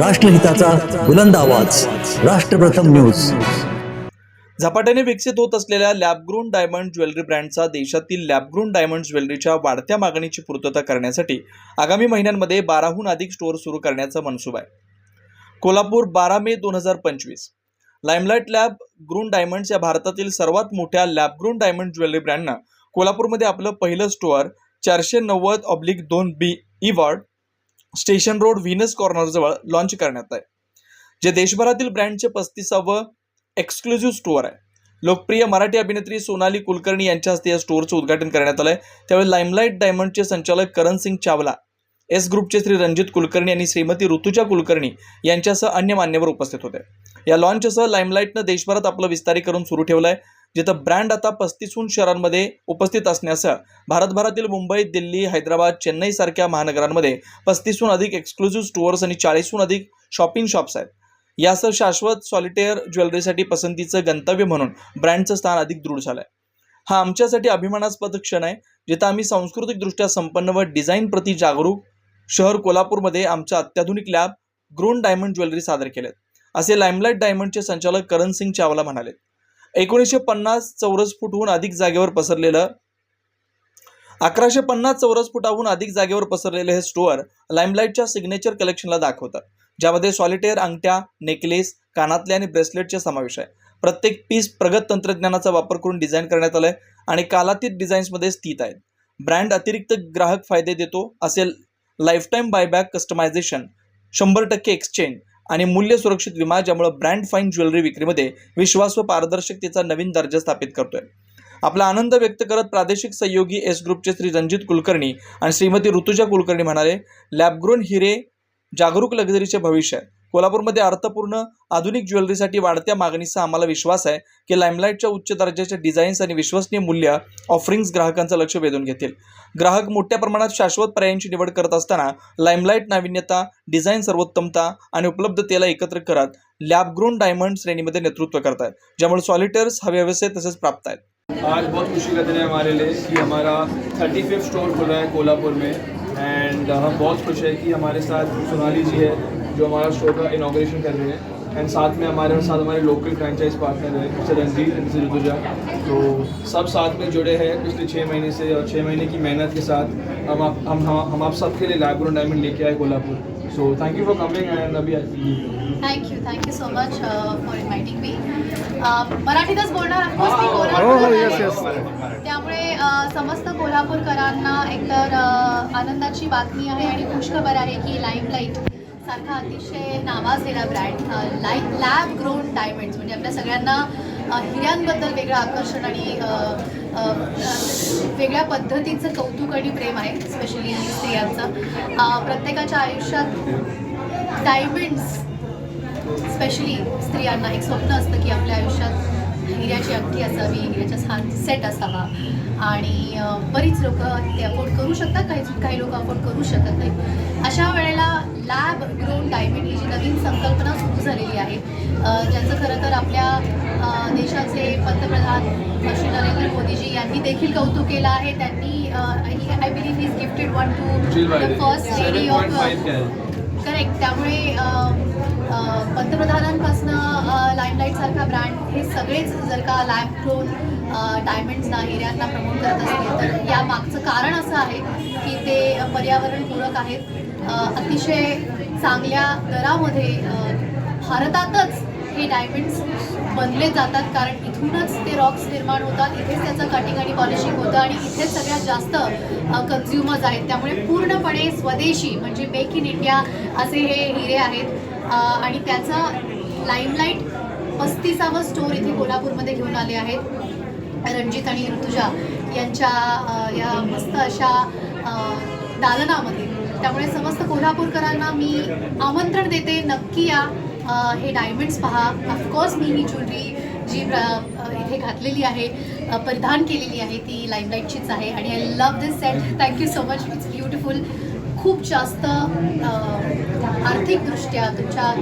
राष्ट्रहिताचा बुलंद आवाज. राष्ट्रप्रथम न्यूज. झपाट्याने विकसित होत असलेल्या लॅबग्रोन डायमंड ज्वेलरी ब्रँडचा देशातील लॅबग्रोन डायमंड ज्वेलरीच्या वाढत्या मागणीची पूर्तता करण्यासाठी आगामी महिन्यांमध्ये बाराहून अधिक स्टोअर सुरू करण्याचा मनसूब आहे. कोल्हापूर बारा मे दोन हजार पंचवीस. लाईमलाईट लॅब ग्रून डायमंड्स या भारतातील सर्वात मोठ्या लॅबग्रोन डायमंड ज्वेलरी ब्रँडनं कोल्हापूरमध्ये आपलं पहिलं स्टोअर चारशे नव्वद ऑब्लिक दोन B E ward station road Venus कॉर्नरजवळ launch करण्यात आहे जे देशभरातील ब्रँडचे पस्तीसावं एक्सक्लुझिव्ह स्टोअर आहे. लोकप्रिय मराठी अभिनेत्री सोनाली कुलकर्णी यांच्या हस्ते या स्टोअरचं उद्घाटन करण्यात आलं आहे त्यावेळी लाईमलाईट डायमंडचे संचालक करण सिंग चावला एस ग्रुपचे श्री रणजित कुलकर्णी आणि श्रीमती ऋतुजा कुलकर्णी यांच्यासह अन्य मान्यवर उपस्थित होते. या लॉन्चसह लाईमलाईटनं देशभरात आपलं विस्तारीकरण सुरू ठेवलं आहे जिथं ब्रँड आता पस्तीसहून शहरांमध्ये उपस्थित असण्यासह भारतभरातील मुंबई दिल्ली हैदराबाद चेन्नई सारख्या महानगरांमध्ये पस्तीसहून अधिक एक्सक्लुझिव्ह स्टोअर्स आणि चाळीसहून अधिक शॉपिंग शॉप्स आहेत. यासह शाश्वत सॉलिटेअर ज्वेलरीसाठी पसंतीचं गंतव्य म्हणून ब्रँडचं स्थान अधिक दृढ झालं आहे हा आमच्यासाठी अभिमानास्पद क्षण आहे जिथं आम्ही सांस्कृतिकदृष्ट्या संपन्न व डिझाईन प्रति जागरूक शहर कोल्हापूरमध्ये आमच्या अत्याधुनिक लॅब ग्रोन डायमंड ज्वेलरी सादर केलेत. असे लाईमलाईट डायमंडचे संचालक करण सिंग चावला म्हणाले एकोणीसशे पन्नास चौरस फूटहून अधिक जागेवर पसरलेलं अकराशे पन्नास चौरस फुटाहून अधिक जागेवर पसरलेले हे स्टोअर लाईमलाईटच्या सिग्नेचर कलेक्शनला दाखवतात ज्यामध्ये सॉलिटेअर अंगठ्या नेकलेस कानातले आणि ब्रेसलेटचे समावेश आहे. प्रत्येक पीस प्रगत तंत्रज्ञानाचा वापर करून डिझाईन करण्यात आलं आहे आणि कालातीत डिझाईन्समध्ये स्थित आहेत. ब्रँड अतिरिक्त ग्राहक फायदे देतो असे लाईफटाईम बायबॅक कस्टमायझेशन शंभर टक्के एक्सचेंज आणि मूल्य सुरक्षित विमा ज्यामुळे ब्रँड फाईन ज्वेलरी विक्रीमध्ये विश्वास व पारदर्शकतेचा नवीन दर्जा स्थापित करतोय. आपला आनंद व्यक्त करत प्रादेशिक सहयोगी एस ग्रुपचे श्री रणजित कुलकर्णी आणि श्रीमती ऋतुजा कुलकर्णी म्हणाले लॅबग्रोन हिरे जागरूक लक्झरीचे भविष्य आहे. कोल्हापूरमध्ये अर्थपूर्ण आधुनिक ज्वेलरीसाठी वाढत्या मागणीचा आम्हाला विश्वास आहे की लाईमलाईटच्या उच्च दर्जाच्या डिझाईन्स आणि विश्वसनीय मूल्य ऑफरिंग्स ग्राहकांचं लक्ष वेधून घेतील. ग्राहक मोठ्या प्रमाणात शाश्वत पर्यायांची निवड करत असताना लाईमलाईट नाविन्यता डिझाईन सर्वोत्तमता आणि उपलब्धतेला एकत्र करत लॅबग्रोन डायमंड श्रेणीमध्ये नेतृत्व करत आहेत ज्यामुळे सॉलिटर्स हवे हवेसे तसेच प्राप्त आहेत. आज बहुत खुशी का दिन है हमारे लिए कि हमारा थर्टी फिफ्थ स्टोर खुला है कोल्हापुर में एंड हम बहुत खुश है कि हमारे साथ सोनाली जी है। जो हमारा स्टोर का इनाग्रेशन कर रहे हैं। एंड साथ में हमारे साथ हमारे लोकल फ्रेंचाइज पार्टनर है मिस्टर रंजीत एंड ऋतुजा तो सब साथ में जुड़े हैं पिछले छः महीने से और छः महीने की मेहनत के साथ हम आप हम हम, हम आप सबके लिए लैब डायमंड लेके आए Kolhapur. So thank you for coming and अभी thank you thank you so much for inviting me मराठीतच बोलणार ऑफकोर्स मी कोल्हापूर त्यामुळे uh, समस्त कोल्हापूरकरांना एकतर uh, आनंदाची बातमी आहे आणि खुशखबर आहे की लाईफ लाइट सारखा अतिशय नावाजलेला brand like lab grown diamonds म्हणजे आपल्या सगळ्यांना हिऱ्यांबद्दल वेगळं आकर्षण आणि वेगळ्या पद्धतीचं कौतुक आणि प्रेम आहे स्पेशली स्त्रियांचं. प्रत्येकाच्या आयुष्यात डायमंड्स स्पेशली स्त्रियांना एक स्वप्न असतं की आपल्या आयुष्यात हिऱ्याची अंगठी असावी हिऱ्याचा छान सेट असावा. आणि बरीच लोक ते अफोर्ड करू शकतात काही काही लोक अफोर्ड करू शकत नाही अशा वेळेला लॅब ग्रोन डायमंड ही जी नवीन संकल्पना सुरू झालेली आहे. ज्याचं खरं तर आपल्या देशाचे पंतप्रधान श्री नरेंद्र मोदीजी यांनी देखील कौतुक केलं आहे. त्यांनी I believe is gifted one to the first lady of correct त्यामुळे पंतप्रधानांपासनं लाईमलाईटसारखा ब्रँड हे सगळेच जर का लॅब ग्रोन डायमंड्सना हिऱ्यांना प्रमोट करत असतील तर या मागचं कारण असं आहे की ते पर्यावरणपूरक आहेत. अतिशय चांगल्या दरामध्ये भारतातच हे डायमंड्स बनले जातात. कारण इथूनच ते रॉक्स निर्माण होतात. इथेच त्याचं कटिंग आणि पॉलिशिंग होतं आणि इथेच सगळ्यात जास्त कन्झ्युमर्स आहेत. त्यामुळे पूर्णपणे स्वदेशी म्हणजे मेक इन इंडिया असे हे हिरे आहेत. आणि त्याचा लाईमलाईट पस्तीसावं स्टोर इथे कोल्हापूरमध्ये घेऊन आले आहेत. रणजित आणि ऋतुजा यांच्या या मस्त अशा दालनामध्ये. त्यामुळे समस्त कोल्हापूरकरांना मी आमंत्रण देते. नक्की या हे डायमंड्स पहा. ऑफकोर्स मी ही ज्वेलरी जी प्र- इथे घातलेली आहे परिधान केलेली आहे ती लाईमलाईटचीच आहे. आणि I love this set thank you so much it's beautiful खूप जास्त आर्थिकदृष्ट्या तुमच्या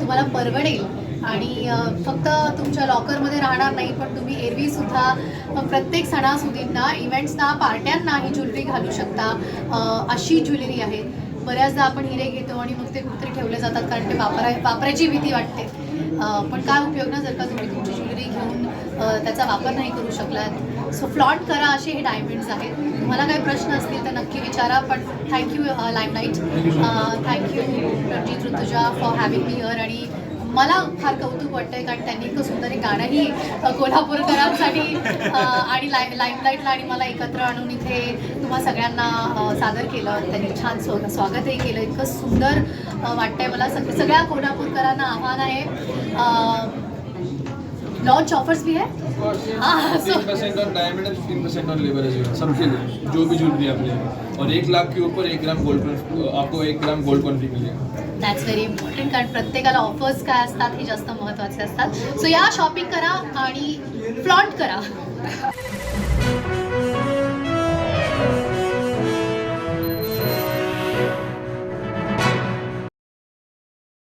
तुम्हाला परवडेल. आणि फक्त तुमच्या लॉकरमध्ये राहणार नाही पण तुम्ही एरवीसुद्धा प्रत्येक सणासुदींना इव्हेंट्सना पार्ट्यांना ही ज्वेलरी घालू शकता. अशी ज्वेलरी आहे. बऱ्याचदा आपण हिरे घेतो आणि मग ते कुठेतरी ठेवले जातात कारण ते वापरा वापरायची भीती वाटते. पण काय उपयोग ना जर का तुम्ही तुमची ज्वेलरी घेऊन त्याचा वापर नाही करू शकलात. सो फ्लॉट करा असे हे डायमंड्स आहेत. तुम्हाला काही प्रश्न असतील तर नक्की विचारा पण thank you Limelight thank you Ranjit Rutuja for having me here आणि मला फार कौतुक वाटतंय कारण त्यांनी इतकं सुंदर एक गाणंही कोल्हापूरकरांसाठी आणि लाय लाईमलाईटला आणि मला एकत्र आणून इथे तुम्हा सगळ्यांना सादर केलं. त्यांनी छान स्व स्वागतही केलं. इतकं सुंदर वाटतंय मला. सग सगळ्या कोल्हापूरकरांना आव्हान आहे. लॉन्च ऑफर्स भी है। सबके लिए जो भी ज्वेलरी आप लेंगे और एक लाख के ऊपर एक ग्राम गोल्ड आपको एक ग्राम गोल्ड कॉइन फ्री मिलेगा। दॅट्स व्हेरी इम्पॉर्टंट कारण प्रत्येकाला ऑफर्स काय असतात हे जास्त महत्त्वाचे असतात. सो या शॉपिंग करा आणि फ्लॉन्ट करा.